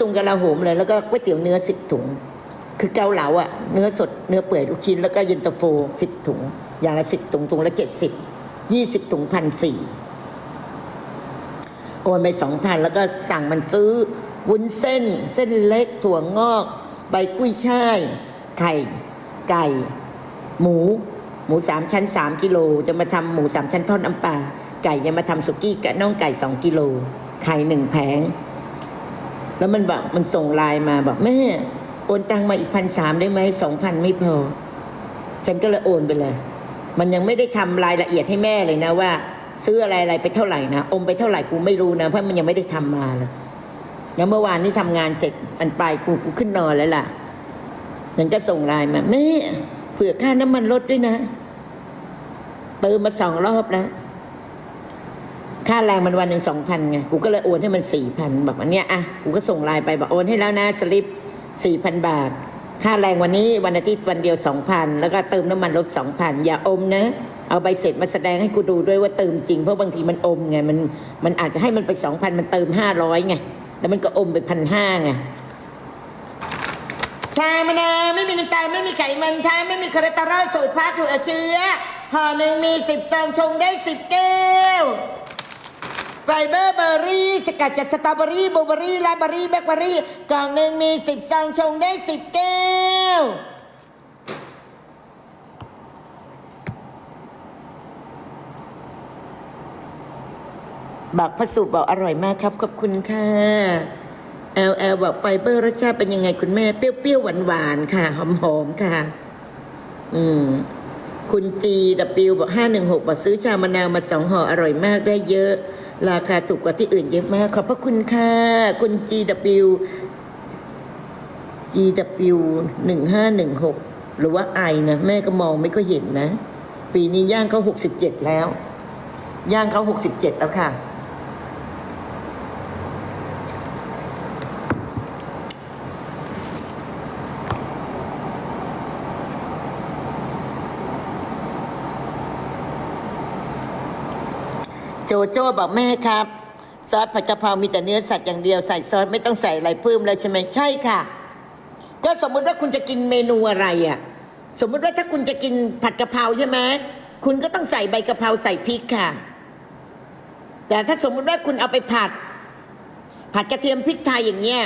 ซุงกะลาโหมเลยแล้วก็ก๋วยเตี๋ยวเนื้อสิบถุง คือเกาเหลาอะเนื้อสดเนื้อเปื่อยลูกชิ้นแล้วก็เย็นตาโฟสิบถุง อย่างละสิบถุงถุงละเจ็ดสิบยี่สิบถุงพันสี่โอนไปสองพันแล้วก็สั่งมันซื้อ วุ้นเส้น เส้นเล็กถั่วงอก ใบกุ้ยช่าย ไข่ ไก่ หมู หมูสามชั้นสามกิโล จะมาทำหมูสามชั้นทอดน้ำปลาไก่จะมาทำสุกี้กับน่องไก่สองกิโล ไข่หนึ่งแผง แล้วมันบอกมันส่งไลน์มาบอกแม่โอนตังมาอีกพันสามได้ไหมสองพันไม่พอ ฉันก็เลยโอนไปเลย มันยังไม่ได้ทำรายละเอียดให้แม่เลยนะว่า ซื้ออะไรอะไรไปเท่าไหร่นะอมไปเท่าไหร่กูไม่รู้นะเพราะมันยังไม่ได้ทำมาเลยแล้วเมื่อวานนี้ทำงานเสร็จมันไปกูกูขึ้นนอนแล้วล่ะมันก็ส่งไลน์มาแม่เผื่อค่าน้ำมันลดด้วยนะเติมมาสองรอบแล้ว ค่าแรงมันวันหนึ่งสองพันไงกูก็เลยโอนให้มันสี่พันบอกว่าเนี่ยอะกูก็ส่งไลน์ไปบอกโอนให้แล้วนะสลิปสี่พันบาท ค่าแรงวันนี้วันอาทิตย์วันเดียวสองพันแล้วก็เติมน้ำมันลดสองพันอย่าอมนะเอาใบเสร็จมาแสดงให้กูดูด้วยว่าเติมจริงเพราะบางทีมันอมไงมันมันอาจจะให้มันไปสองพันมันเติมห้าร้อยไงแล้วมันก็อมไปพันห้าไงชามะนาวไม่มีน้ำตาลไม่มีไขมันท้าไม่มีคอเลสเตอรอลสูตรพาถั่วเชื้อห่อหนึ่งมีสิบซองชงได้สิบแก้ว ไฟเบอร์เบอร์รี่สกัดจากสตรอเบอรี่บลูเบอรี่และเบอร์รี่แบล็คเบอรี่กล่องหนึ่งมีสิบซองชงได้สิบแก้วบักพระสุบอกอร่อยมากครับ ขอบคุณค่ะแอลแอลบอกไฟเบอร์รสชาติเป็นยังไงคุณแม่ เปรี้ยวๆหวานๆค่ะ หอมๆค่ะ อืม คุณจีดับบิวบอกห้าหนึ่งหกบอกซื้อชามะนาวมาสองห่ออร่อยมากได้เยอะ ราคาถูกกว่าที่อื่นเยอะมาก ขอบพระคุณค่ะ คุณจีดับบิว GW หนึ่งห้าหนึ่งหกหรือว่าไอนะ แม่ก็มองไม่ค่อยเห็นนะ ปีนี้ย่างเขาหกสิบเจ็ดแล้ว ย่างเขาหกสิบเจ็ดแล้วค่ะ โจโจ้บอกแม่ครับ ซอสผัดกะเพรามีแต่เนื้อสัตว์อย่างเดียวใส่ซอสไม่ต้องใส่อะไรเพิ่มเลยใช่ไหมใช่ค่ะ ก็สมมุติว่าคุณจะกินเมนูอะไรอะ่ะ สมมุติว่าถ้าคุณจะกินผัดกะเพราใช่ไหมคุณก็ต้องใส่ใบกะเพราใส่พริกค่ะ แต่ถ้าสมมุติว่าคุณเอาไปผัด ผัดกระเทียมพริกไทยอย่างเงี้ย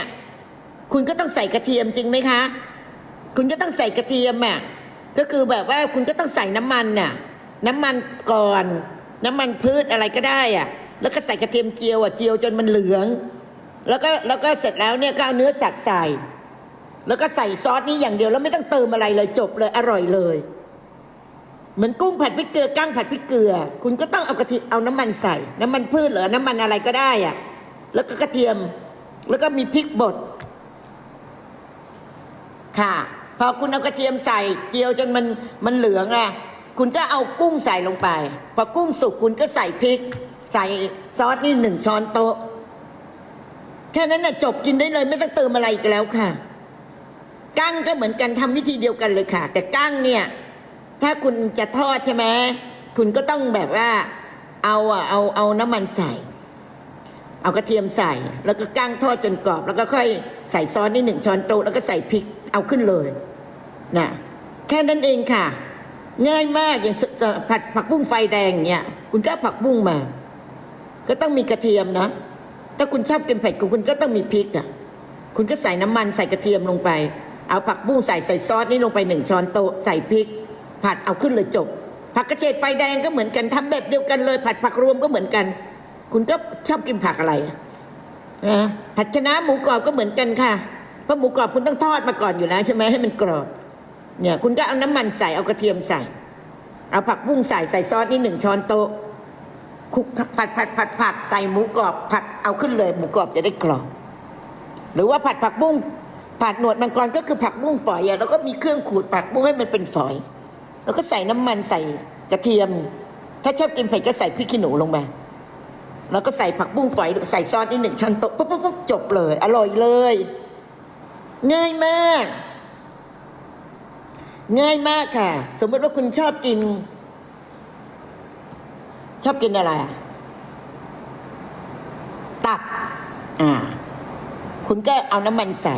คุณก็ต้องใส่กระเทียมจริงไหมคะ คุณก็ต้องใส่กระเทียมอะก็คือแบบว่าคุณก็ต้องใส่น้ำมันน่ะ น้ำมันก่อน น้ำมันพืชอะไรก็ได้อะ แล้วก็ใส่กระเทียมเจียวอะเจียวจนมันเหลือง แล้วก็แล้วก็เสร็จแล้วเนี่ยก็เอาเนื้อสัตว์ใส่ แล้วก็ใส่ซอสนี้อย่างเดียวแล้วไม่ต้องเติมอะไรเลยจบเลยอร่อยเลย เหมือนกุ้งผัดพริกเกลือกั้งผัดพริกเกลือ คุณก็ต้องเอากระเทียมเอาน้ำมันใส่ น้ำมันพืชหรือน้ำมันอะไรก็ได้อะ แล้วก็กระเทียมแล้วก็มีพริกบดค่ะ พอคุณเอากระเทียมใส่เจียวจนมันมันเหลืองอะ คุณก็เอากุ้งใส่ลงไป พอกุ้งสุกคุณก็ใส่พริก ใส่ซอสนี่หนึ่งช้อนโต๊ะ แค่นั้นน่ะจบกินได้เลยไม่ต้องเติมอะไรอีกแล้วค่ะ กั้งก็เหมือนกันทำวิธีเดียวกันเลยค่ะ แต่กั้งเนี่ย ถ้าคุณจะทอดใช่ไหมคุณก็ต้องแบบว่า เอาอะเอาเอาน้ำมันใส่ เอากระเทียมใส่ แล้วก็กั้งทอดจนกรอบ แล้วก็ค่อยใส่ซอสนี่หนึ่งช้อนโต๊ะแล้วก็ใส่พริกเอาขึ้นเลยนะแค่นั้นเองค่ะ ง่ายมากอย่างผัดผักบุ้งไฟแดงเงี้ยคุณก็ผักบุ้งมา ก็ต้องมีกระเทียมนะ ถ้าคุณชอบกินเผ็ดคุณก็ต้องมีพริกอะคุณก็ใส่น้ำมันใส่กระเทียมลงไป เอาผักบุ้งใส่ใส่ซอสนี่ลงไปหนึ่งช้อนโต๊ะใส่พริก ผัดเอาขึ้นเลยจบ ผักกระเฉดไฟแดงก็เหมือนกันทำแบบเดียวกันเลย ผัดผักรวมก็เหมือนกัน คุณก็ชอบกินผักอะไรนะผัดคะน้าหมูกรอบก็เหมือนกันค่ะเพราะหมูกรอบคุณต้องทอดมาก่อนอยู่แล้วใช่ไหมให้มันกรอบ เนี่ยคุณก็เอาน้ำมันใส่เอากระเทียมใส่ เอาผักบุ้งใส่ใส่ซอสนี่หนึ่งช้อนโต๊ะคลุกผัดผัดผัดผัดใส่หมูกรอบผัดเอาขึ้นเลยหมูกรอบจะได้กรอบหรือว่าผัดผักบุ้งผัดหนวดมังกรก็คือผักบุ้งฝอยอะแล้วก็มีเครื่องขูดผักบุ้งให้มันเป็นฝอย แล้วก็ใส่น้ำมันใส่กระเทียม ถ้าชอบกินเผ็ดก็ใส่พริกขี้หนูลงไปแล้วก็ใส่ผักบุ้งฝอยใส่ซอสนิดหนึ่งช้อนโต๊ะปุ๊บปุ๊บปุ๊บจบเลย อร่อยเลย ง่ายมาก ง่ายมากค่ะ สมมติว่าคุณชอบกิน ชอบกินอะไรอะตับ อ่า คุณก็เอาน้ำมันใส่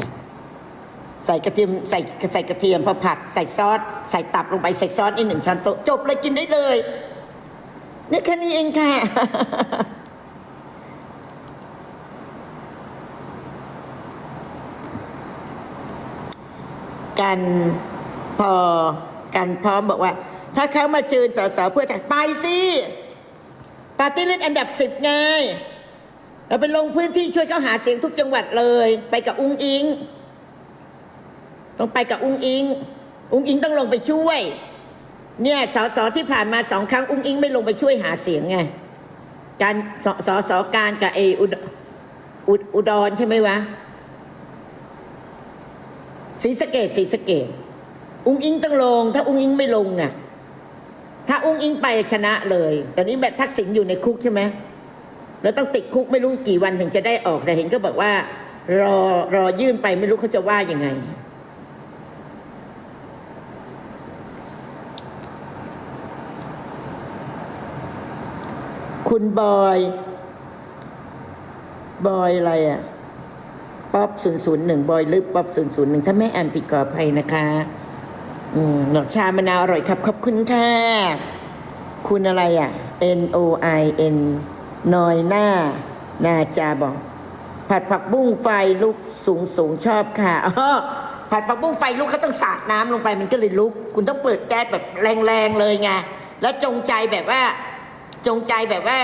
ใส่กระเทียมใส่ใส่กระเทียมพอผัด ใส่ซอส ใส่ตับลงไปใส่ซอสอีกหนึ่งช้อนโต๊ะจบเลยกินได้เลยนี่แค่นี้เองค่ะกัน พอกันพร้อมบอกว่า ถ้าเขามาเชิญสสเพื่อไทยไปสิปาร์ตี้ลิสต์อันดับสิบไงเราไปลงพื้นที่ช่วยเขาหาเสียงทุกจังหวัดเลย ไปกับอุ้งอิง ต้องไปกับอุ้งอิง อุ้งอิงต้องลงไปช่วย เนี่ยสสที่ผ่านมาสองครั้งอุ้งอิงไม่ลงไปช่วยหาเสียงไงการสสสการกับเออุดอุดอุดรใช่ไหมวะศรีสะเกดศรีสะเกด อุ้งอิงต้องลง ถ้าอุ้งอิงไม่ลงน่ะ ถ้าอุ้งอิงไปชนะเลย ตอนนี้แบบทักษิณอยู่ในคุกใช่ไหมแล้วต้องติดคุกไม่รู้กี่วันถึงจะได้ออก แต่เห็นก็บอกว่า รอรอยื่นไปไม่รู้เขาจะว่ายังไง คุณบอยบอยอะไรอะป๊อปศูนย์ศูนย์หนึ่งบอยลึกป๊อปศูนย์ศูนย์หนึ่งถ้าไม่แอ่านผิดขออภัยนะคะ อืมหนอกชามะนาวอร่อยครับ ขอบคุณค่ะ คุณอะไรอะ N O I N นอยหน้า นาจาบอก ผัดผักบุ้งไฟลุกสูงสูงชอบค่ะอ้อผัดผักบุ้งไฟลุกเขาต้องสาดน้ำลงไปมันก็เลยลุก คุณต้องเปิดแก๊สแบบแรงๆเลยไงแล้วจงใจแบบว่า จงใจแบบว่า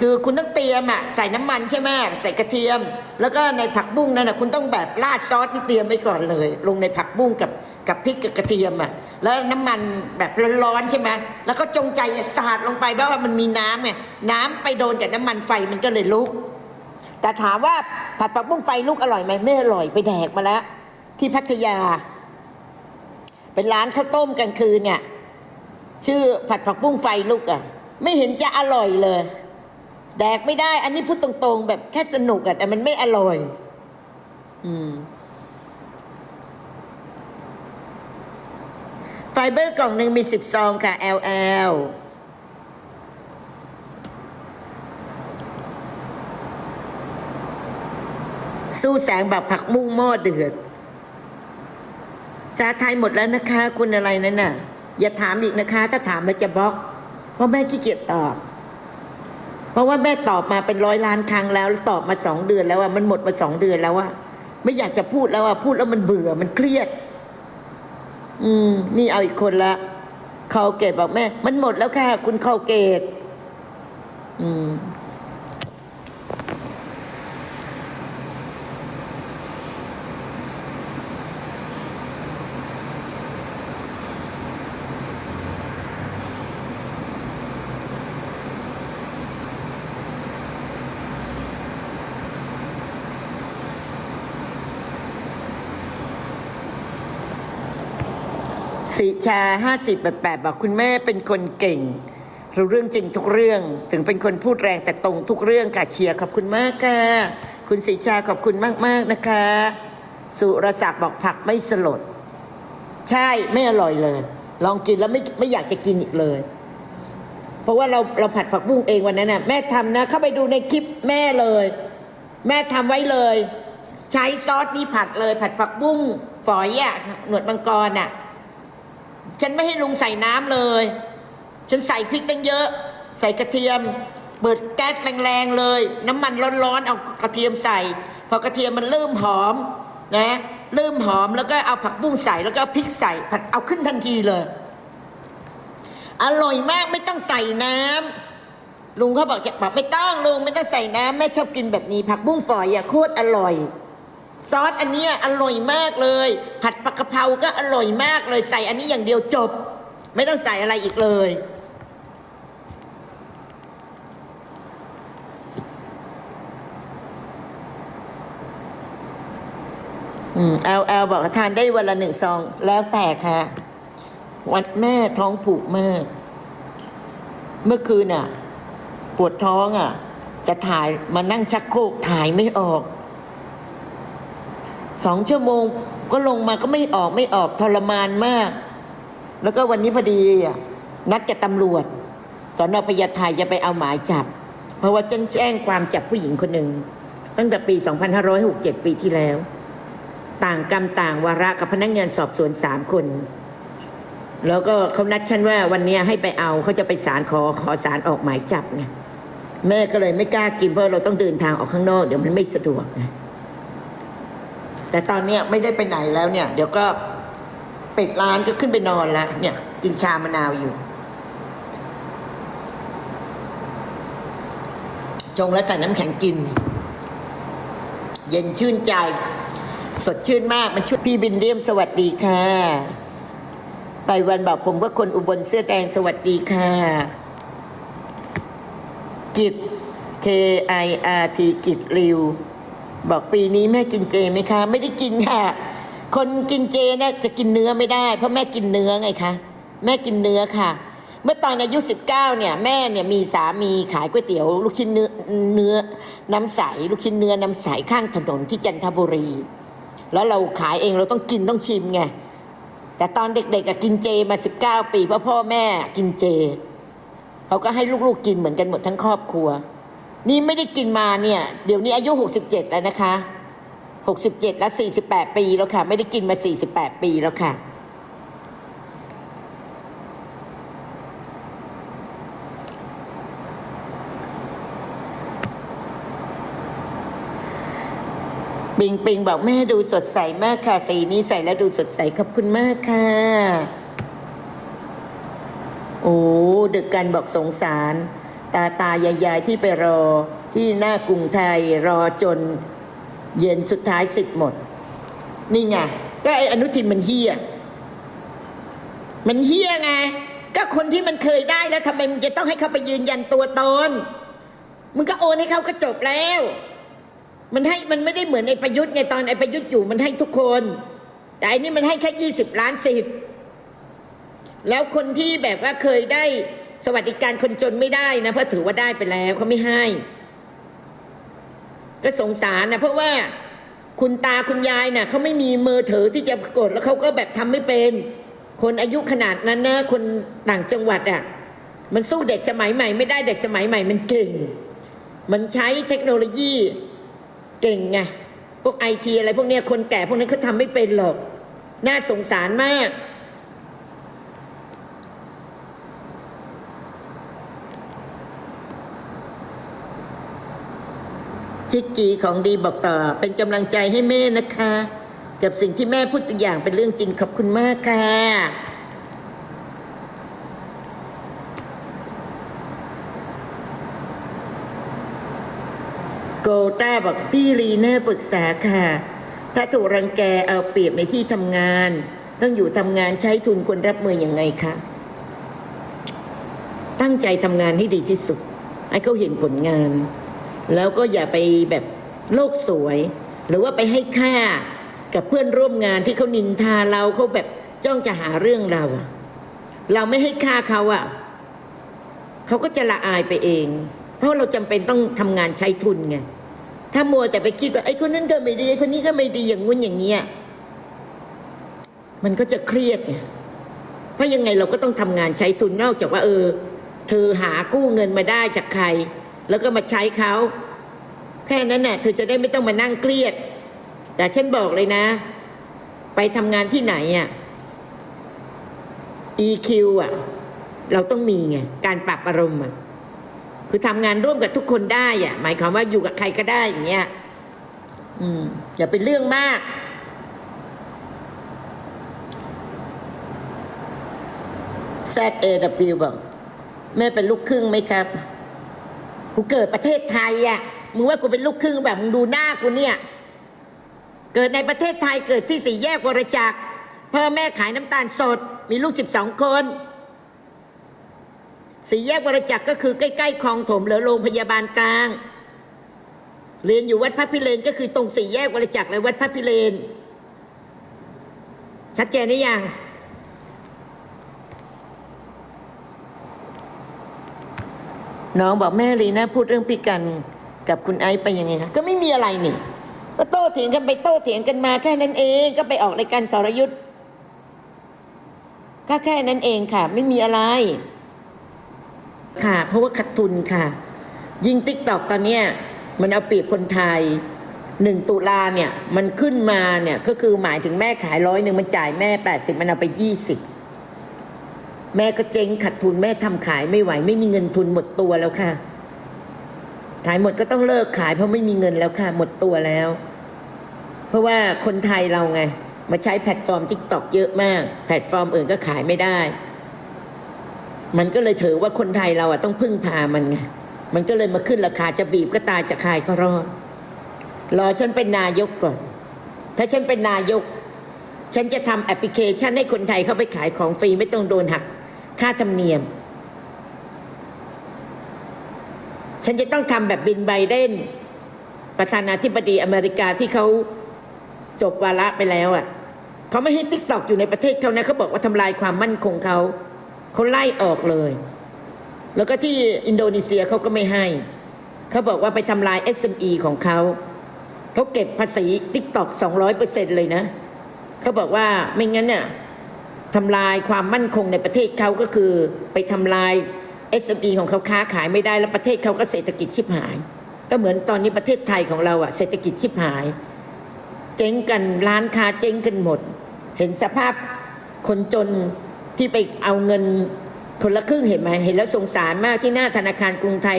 คือคุณต้องเตรียมอะใส่น้ำมันใช่ไหมใส่กระเทียม แล้วก็ในผักบุ้งนั่นนะคุณต้องแบบราดซอสที่เตรียมไว้ก่อนเลย ลงในผักบุ้งกับ กับพริกกับกระเทียมอะแล้วน้ำมันแบบร้อนๆใช่ไหมแล้วก็จงใจสาดลงไปเพราะว่ามันมีน้ำไงน้ำไปโดนกับน้ำมันไฟมันก็เลยลุก แต่ถามว่าผัดผักบุ้งไฟลุกอร่อยไหมไม่อร่อยไปแดกมาแล้ว ที่พัทยา เป็นร้านข้าวต้มกลางคืนเนี่ย ชื่อผัดผักบุ้งไฟลุกอะ ไม่เห็นจะอร่อยเลย แดกไม่ได้ อันนี้พูดตรงๆ แบบแค่สนุกอะแต่มันไม่อร่อย อืม ไฟ เบอร์กล่องหนึ่งมีสิบซองค่ะ LL สู้แสงแบบผักมุ้งหม้อเดือดชาไทยหมดแล้วนะคะ คุณอะไรนั่นน่ะ อย่าถามอีกนะคะ ถ้าถามแล้วจะบล็อก เพราะแม่ขี้เกียจตอบ เพราะว่าแม่ตอบมาเป็นร้อยล้านครั้งแล้วแล้วตอบมาสองเดือนแล้วอะมันหมดมาสองเดือนแล้วอะไม่อยากจะพูดแล้วอะพูดแล้วมันเบื่อมันเครียด อืม นี่เอาอีกคนละเขาเกตบอกแม่ มันหมดแล้วค่ะ คุณเขาเกตอืม สีชาห้าสิบแปดบอกคุณแม่เป็นคนเก่ง รู้เรื่องจริงทุกเรื่อง ถึงเป็นคนพูดแรงแต่ตรงทุกเรื่องค่ะเชียร์ขอบคุณมากค่ะ คุณสีชาขอบคุณมาก ๆ นะคะ สุรศักดิ์บอกผักไม่สลด ใช่ไม่อร่อยเลย ลองกินแล้วไม่ไม่อยากจะกินอีกเลย เพราะว่าเราเราผัดผักบุ้งเองวันนั้นน่ะแม่ทำนะ เข้าไปดูในคลิปแม่เลย แม่ทำไว้เลย ใช้ซอสนี่ผัดเลย ผัดผักบุ้งฝอยอะหนวดมังกรอะ ฉันไม่ให้ลุงใส่น้ำเลย ฉันใส่พริกตั้งเยอะ ใส่กระเทียม เปิดแก๊สแรงๆเลย น้ำมันร้อนๆเอากระเทียมใส่ พอกระเทียมมันเริ่มหอมนะเริ่มหอมแล้วก็เอาผักบุ้งใส่แล้วก็เอาพริกใส่ผัดเอาขึ้นทันทีเลย อร่อยมากไม่ต้องใส่น้ำลุงเขาบอกจะบอกไม่ต้องลุงไม่ต้องใส่น้ำแม่ชอบกินแบบนี้ ผักบุ้งฝอยอะโคตรอร่อย ซอสอันเนี้ยอร่อยมากเลย ผัดผักกะเพราก็อร่อยมากเลย ใส่อันนี้อย่างเดียวจบ ไม่ต้องใส่อะไรอีกเลย อืมแอลแอลบอกทานได้วันละหนึ่งซอง แล้วแต่ค่ะ วันแม่ท้องผูกมาก เมื่อคืนอะ ปวดท้องอะ จะถ่ายมานั่งชักโครกถ่ายไม่ออก สองชั่วโมง ก็ลงมาก็ไม่ออกไม่ออกทรมานมาก แล้วก็วันนี้พอดีนัดกับตำรวจสอนอพญาไทจะไปเอาหมายจับ เพราะว่าแจ้งแจ้งความจับผู้หญิงคนหนึ่งตั้งแต่ปี 2567 ปีที่แล้ว ต่างกรรมต่างวาระกับพนักงานสอบสวนสามคน แล้วก็เขานัดฉันว่าวันนี้ให้ไปเอาเขาจะไปศาลขอขอศาลออกหมายจับไงแม่ก็เลยไม่กล้ากินเพราะเราต้องเดินทางออกข้างนอก เดี๋ยวมันไม่สะดวกไง แต่ตอนเนี้ยไม่ได้ไปไหนแล้วเนี่ย เดี๋ยวก็ปิดร้านก็ขึ้นไปนอนแล้วเนี่ยกินชามะนาวอยู่จงแล้วใส่น้ำแข็งกิน เย็นชื่นใจ สดชื่นมากมันช่วยพี่บินเดียมสวัสดีค่ะ ไปวันบอกผมว่าคนอุบลเสื้อแดงสวัสดีค่ะ กิจ K I R T กิจริว บอกปีนี้แม่กินเจไหมคะ ไม่ได้กินค่ะ คนกินเจนี่ยจะกินเนื้อไม่ได้ เพราะแม่กินเนื้อไงคะแม่กินเนื้อค่ะ เมื่อตอนอายุ 19เนี่ยแม่เนี่ยมีสามีขายก๋วยเตี๋ยวลูกชิ้นเนื้อเนื้อน้ำใสลูกชิ้นเนื้อน้ำใสข้างถนนที่จันทบุรี แล้วเราขายเองเราต้องกินต้องชิมไงแต่ตอนเด็กๆกกินเจมา 19 ปีเพราะพ่อแม่กินเจ เขาก็ให้ลูกๆกินเหมือนกันหมดทั้งครอบครัว นี่ไม่ได้กินมาเนี่ย เดี๋ยวนี้อายุ 67 แล้วนะคะ 67 แล้ว48 ปีแล้วค่ะ ไม่ได้กินมา 48 ปีแล้วค่ะ ปิงปิงบอกแม่ดูสดใสมากค่ะ สีนี้ใส่แล้วดูสดใสขอบคุณมากค่ะ โอ้ดึกกันบอกสงสาร ตาตายายายที่ไปรอที่หน้ากรุงไทยรอจนเย็นสุดท้ายสิทธิ์หมด นี่ไงก็ไออนุทินมันเฮี้ยมันเฮี้ยไง ก็คนที่มันเคยได้แล้วทำไมมึงจะต้องให้เขาไปยืนยันตัวตนมึงก็โอนให้เขาก็จบแล้ว มันให้มันไม่ได้เหมือนไอ้ประยุทธ์ไงตอนไอ้ประยุทธ์อยู่มันให้ทุกคน แต่อันนี้มันให้แค่ยี่สิบล้านสิทธิ์แล้วคนที่แบบว่าเคยได้ สวัสดิการคนจนไม่ได้นะเพราะถือว่าได้ไปแล้วเขาไม่ให้ ก็สงสารนะเพราะว่าคุณตาคุณยายน่ะเขาไม่มีมือถือที่จะกดแล้วเขาก็แบบทำไม่เป็น คนอายุขนาดนั้นนะคนต่างจังหวัดอะมันสู้เด็กสมัยใหม่ไม่ได้เด็กสมัยใหม่มันเก่ง มันใช้เทคโนโลยีเก่งไงพวกไอทีอะไรพวกเนี้ยคนแก่พวกนั้นเขาทำไม่เป็นหรอก น่าสงสารมาก จิกกีของดีบอกต่อ เป็นกำลังใจให้แม่นะคะ กับสิ่งที่แม่พูดตัวอย่างเป็นเรื่องจริงขอบคุณมากค่ะ โกต้าบอกพี่ลีน่าปรึกษาค่ะ ถ้าถูกรังแกเอาเปรียบในที่ทำงาน ต้องอยู่ทำงานใช้ทุนควรรับมืออยังไงคะตั้งใจทำงานให้ดีที่สุด ให้เขาเห็นผลงาน แล้วก็อย่าไปแบบโลกสวย หรือว่าไปให้ค่ากับเพื่อนร่วมงานที่เขานินทาเราเขาแบบจ้องจะหาเรื่องเราอะเราไม่ให้ค่าเขาอะเขาก็จะละอายไปเอง เพราะเราจำเป็นต้องทำงานใช้ทุนไงถ้ามัวแต่ไปคิดว่าไอ้คนนั้นก็ไม่ดีไอ้คนนี้ก็ไม่ดีอย่างงู้นอย่างเงี้ยมันก็จะเครียดไงเพราะยังไงเราก็ต้องทำงานใช้ทุนนอกจากว่า เออ เธอหากู้เงินมาได้จากใคร แล้วก็มาใช้เขาแค่นั้นน่ะเธอจะได้ไม่ต้องมานั่งเครียด แต่ฉันบอกเลยนะ ไปทำงานที่ไหนอะ EQ อะ เราต้องมีไงการปรับอารมณ์อะคือทำงานร่วมกับทุกคนได้อะ หมายความว่าอยู่กับใครก็ได้อย่างเงี้ยอืมอย่าเป็นเรื่องมาก Z A W บอกแม่เป็นลูกครึ่งไหมครับ กูเกิดประเทศไทยอะมึงว่ากูเป็นลูกครึ่งแบบมึงดูหน้ากูเนี่ย เกิดในประเทศไทยเกิดที่สี่แยกวรจักรพ่อแม่ขายน้ำตาลสด มีลูกสิบสองคนสี่แยกวรจักรก็คือใกล้ๆคลองถมเหลือโรงพยาบาลกลาง เรียนอยู่วัดพระพิเรนก็คือตรงสี่แยกวรจักรและวัดพระพิเรนชัดเจนหรือยัง น้องบอกแม่ลีนะพูดเรื่องพี่กันกับคุณไอซ์ไปยังไงคะก็ไม่มีอะไรนี่ ก็โต้เถียงกันไปโต้เถียงกันมาแค่นั้นเองก็ไปออกรายการสรยุทธ์ก็แค่นั้นเองค่ะ ไม่มีอะไร ค่ะ เพราะว่าขาดทุนค่ะ ยิงติ๊กตอกตอนเนี้ยมันเอาเปรียบคนไทยหนึ่งตุลาเนี่ย มันขึ้นมาเนี่ย ก็คือหมายถึงแม่ขายร้อยหนึ่งมันจ่ายแม่แปดสิบมันเอาไปยี่สิบ แม่ก็เจ๊งขาดทุนแม่ทำขายไม่ไหว ไม่มีเงินทุนหมดตัวแล้วค่ะ ขายหมดก็ต้องเลิกขายเพราะไม่มีเงินแล้วค่ะ หมดตัวแล้ว เพราะว่าคนไทยเราไง มาใช้แพลตฟอร์มทิกตอกเยอะมาก แพลตฟอร์มอื่นก็ขายไม่ได้ มันก็เลยถือว่าคนไทยเราอะต้องพึ่งพามันไงมันก็เลยมาขึ้นราคาจะบีบก็ตายจะขายก็รอดรอฉันเป็นนายกก่อน ถ้าฉันเป็นนายก ฉันจะทำแอปพลิเคชันให้คนไทยเข้าไปขายของฟรีไม่ต้องโดนหัก ค่าธรรมเนียม ฉันจะต้องทำแบบบินไบเดนประธานาธิบดีอเมริกาที่เขาจบวาระไปแล้วอะ่ะเขาไม่ให้ติ๊กตอกอยู่ในประเทศเขานะเขาบอกว่าทำลายความมั่นคงเขาเขาไล่ออกเลย แล้วก็ที่อินโดนีเซียเขาก็ไม่ให้ เขาบอกว่าไปทำลาย SME ของเขาเขาเก็บภาษีติ๊กตอกสองร้อยเปอร์เซ็นเลยนะ เขาบอกว่าไม่งั้นน่ะ ทำลายความมั่นคงในประเทศเขาก็คือไปทำลาย SME ของเขาค้าขายไม่ได้แล้วประเทศเขาก็เศรษฐกิจชิบหาย ก็เหมือนตอนนี้ประเทศไทยของเราอะเศรษฐกิจชิบหาย เจ๊งกันร้านค้าเจ๊งกันหมด เห็นสภาพคนจนที่ไปเอาเงินคนละครึ่งเห็นไหมเห็นแล้วสงสารมากที่หน้าธนาคารกรุงไทย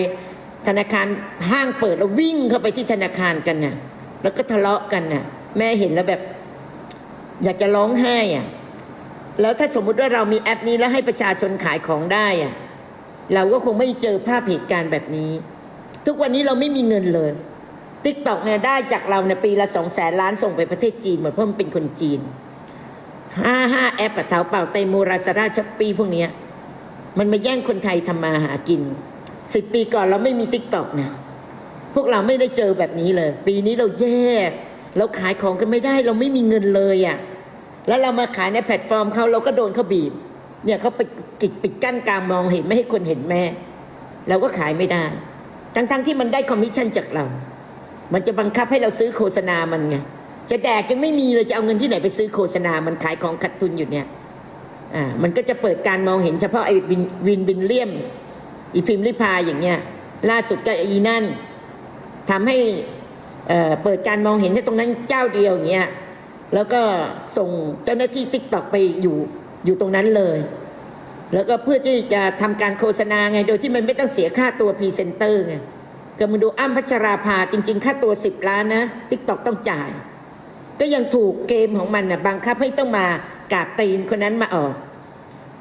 ธนาคารห้างเปิดแล้ววิ่งเข้าไปที่ธนาคารกันน่ะแล้วก็ทะเลาะกันน่ะ แม่เห็นแล้วแบบ อยากจะร้องไห้อะ แล้วถ้าสมมุติว่าเรามีแอปนี้แล้วให้ประชาชนขายของได้อะเราก็คงไม่เจอภาพเหตุการณ์แบบนี้ ทุกวันนี้เราไม่มีเงินเลยติ๊กต็อกเนี่ยได้จากเราเนี่ยปีละสองแสนล้านส่งไปประเทศจีนหมดเพราะมันเป็นคนจีนห้าห้าแอปอะเถาเป่าเตมูราซาราชปีพวกเนี้ยมันมาแย่งคนไทยทำมาหากินสิบปีก่อนเราไม่มีติ๊กต็อกเนี่ยพวกเราไม่ได้เจอแบบนี้เลย ปีนี้เราแย่เราขายของกันไม่ได้ เราไม่มีเงินเลยอะ่ะ แล้วเรามาขายในแพลตฟอร์มเขาเราก็โดนเขาบีบ เนี่ยเขาไปกิดปิดกั้นการมองเห็นไม่ให้คนเห็นแม่ เราก็ขายไม่ได้ ทั้งๆที่มันได้คอมมิชชั่นจากเรา มันจะบังคับให้เราซื้อโฆษณามันไงจะแดกยังไม่มีเลยจะเอาเงินที่ไหนไปซื้อโฆษณา มันขายของขาดทุนอยู่เนี่ยอ่ามันก็จะเปิดการมองเห็นเฉพาะไอ้วินวินบินเลี่ยมอีพิมพ์ลิพาอย่างเงี้ย ล่าสุดก็อีนั่นทำให้เอ่อเปิดการมองเห็นแค่ตรงนั้นเจ้าเดียวอย่างเงี้ย แล้วก็ส่งเจ้าหน้าที่ติ๊กตอกไปอยู่อยู่ตรงนั้นเลย แล้วก็เพื่อที่จะทำการโฆษณาไง โดยที่มันไม่ต้องเสียค่าตัวพรีเซนเตอร์ไงก็มาดูอ้ำพัชราภาจริง ๆ ค่าตัว 10 ล้านนะติ๊กตอกต้องจ่าย ก็ยังถูกเกมของมันนะบังคับให้ต้องมากราบตีนคนนั้นมาออก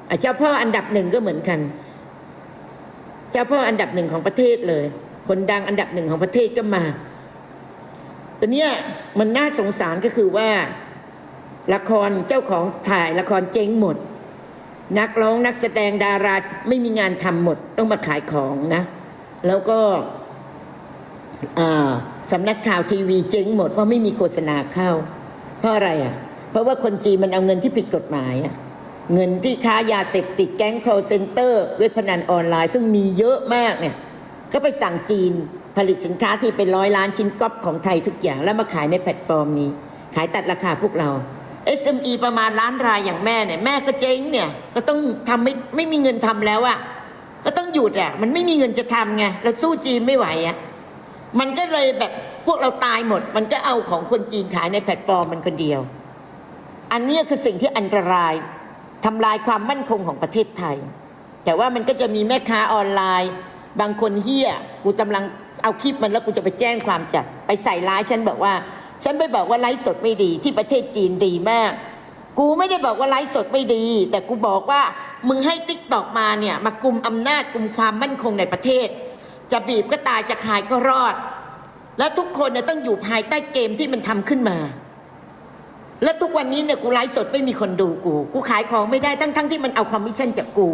อเจ้าพ่ออันดับหนึ่งก็เหมือนกัน เจ้าพ่ออันดับหนึ่งของประเทศเลย คนดังอันดับหนึ่งของประเทศก็มา แต่เนี้ยมันน่าสงสารก็คือว่า ละครเจ้าของถ่ายละครเจ๊งหมด นักร้องนักแสดงดาราไม่มีงานทำหมด ต้องมาขายของนะ แล้วก็สำนักข่าวทีวีเจ๊งหมดเพราะไม่มีโฆษณาเข้า เพราะอะไรอะ เพราะว่าคนจีนมันเอาเงินที่ผิดกฎหมายอะเงินที่ค้ายาเสพติดแก๊ง call center เว็บพนันออนไลน์ ซึ่งมีเยอะมากเนี่ยก็ไปสั่งจีน ผลิตสินค้าที่เป็นร้อยล้านชิ้นก๊อปของไทยทุกอย่าง แล้วมาขายในแพลตฟอร์มนี้ ขายตัดราคาพวกเรา SME ประมาณล้านรายอย่างแม่เนี่ยแม่ก็เจ๊งเนี่ยก็ต้องทำไม่ไม่มีเงินทำแล้วอะก็ต้องหยุดอะมันไม่มีเงินจะทำไงเราสู้จีนไม่ไหวอะมันก็เลยแบบพวกเราตายหมด มันก็เอาของคนจีนขายในแพลตฟอร์มมันคนเดียว อันนี้คือสิ่งที่อันตรายทำลายความมั่นคงของประเทศไทย แต่ว่ามันก็จะมีแม่ค้าออนไลน์ บางคนเฮี้ยกูกำลัง เอาคลิปมันแล้วกูจะไปแจ้งความจับไปใส่ร้ายฉันบอกว่า ฉันไปบอกว่าไลฟ์สดไม่ดีที่ประเทศจีนดีมาก กูไม่ได้บอกว่าไลฟ์สดไม่ดี แต่กูบอกว่ามึงให้ติ๊กตอกมาเนี่ยมากลุ่มอำนาจกลุ่มความมั่นคงในประเทศ จะบีบก็ตายจะขายก็รอด และทุกคนเนี่ยต้องอยู่ภายใต้เกมที่มันทำขึ้นมา และทุกวันนี้เนี่ยกูไลฟ์สดไม่มีคนดูกู กูขายของไม่ได้ทั้งๆทที่มันเอาคอมมิชชั่นจากกู